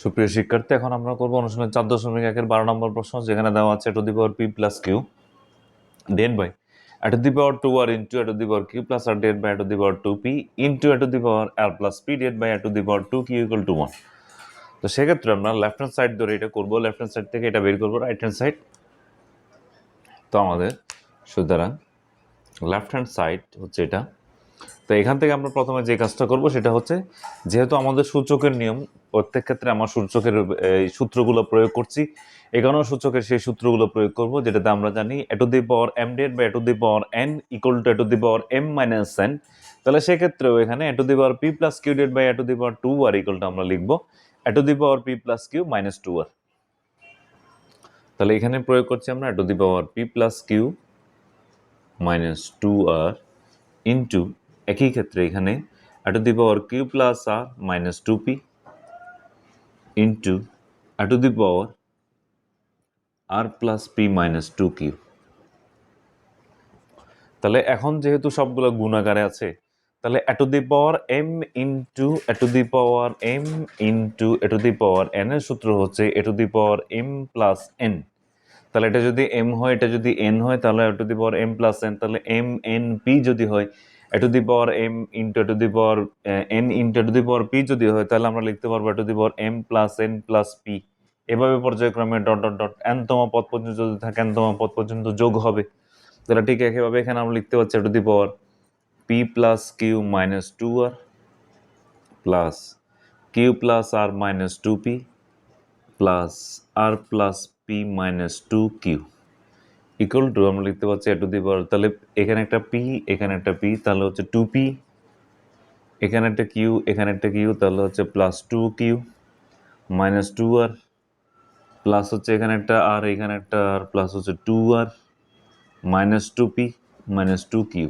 সুপ্রিয় শিক্ষার্থী, এখন আমরা করব অনুশীলন চার দশমিক একের বারো নম্বর প্রশ্ন, যেখানে দেওয়া আছে to the power P plus Q. Divided by a to the power two R into a to the power Q plus R divided by a to the power two P into a to the power R plus P divided by a to the power two Q equal to one. তো সেক্ষেত্রে আমরা left hand side ধরে এটা করব left hand side থেকে এটা বের করব রাইট হ্যান্ড সাইড তো আমাদের সুতরাং লেফট হ্যান্ড সাইড হচ্ছে এটা। তো এখান থেকে আমরা প্রথমে যে কাজটা করব সেটা হচ্ছে, যেহেতু আমাদের সূচকের নিয়ম, প্রত্যেক ক্ষেত্রে আমার সূচকের, এই সূত্রগুলো প্রয়োগ করছি, এখানেও সূচকের সেই সূত্রগুলো প্রয়োগ করব, যেটাতে আমরা জানি এটু দি পাওয়ার এম ডেড বা a to the power N equal to a to the power M minus N তাহলে সেক্ষেত্রেও এখানে a to the power P plus Q divided by a to the power two R equal to আমরা লিখব a to the power P plus Q minus two R তাহলে এখানে প্রয়োগ করছি আমরা a to the power P plus Q minus two R into একই ক্ষেত্রে এখানে a to the power Q plus R minus two P into a to the power R plus P minus two Q. তাহলে এখন যেহেতু সবগুলো গুণাকারে আছে, তাহলে a to the power M into a to the power M into a to the power N এর সূত্র হচ্ছে a to the power M plus N. তাহলে এটা যদি এম হয়, এটা যদি এন হয়, তাহলে a to the power M plus N, তাহলে এম এন পি যদি হয় এটু দি পাওয়ার এম ইন্টু এটু দি পাওয়ার এন ইন্টু এটু দি পাওয়ার পি যদি হয়, তাহলে আমরা লিখতে পারব a to the power M plus N plus P এভাবে পর্যায়ক্রমে ডট ডট ডট এনতম পদ পর্যন্ত যদি থাকে এনতম পদ পর্যন্ত যোগ হবে। তাহলে ঠিক একইভাবে এখানে আমরা লিখতে পারছি a to the power P plus Q minus two R plus Q plus R minus two P plus R plus P minus two Q equal to আমরা লিখতে পারছি এ টু দি পাওয়ার তাহলে এখানে একটা পি এখানে একটা পি তাহলে হচ্ছে টু পি এখানে একটা কিউ এখানে একটা কিউ তাহলে হচ্ছে plus two Q minus two R plus হচ্ছে এখানে একটা আর এখানে একটা আর প্লাস হচ্ছে two R minus two P minus two Q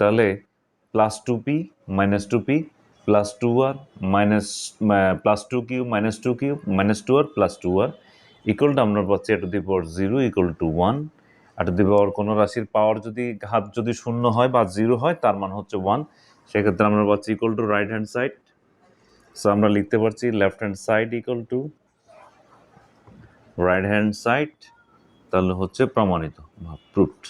তাহলে plus two P minus two P plus two R minus plus two Q minus two Q minus two R plus two R equal to আমরা পাচ্ছি a to the power zero equal to one আর যদি কোনো রাশির পাওয়ার যদি হাত যদি শূন্য হয় বা জিরো হয়, তার মান হচ্ছে ওয়ান সেক্ষেত্রে আমরা পাচ্ছি equal to right hand side so আমরা লিখতে পারছি left hand side equal to right hand side তাহলে হচ্ছে প্রমাণিত বা প্রুফড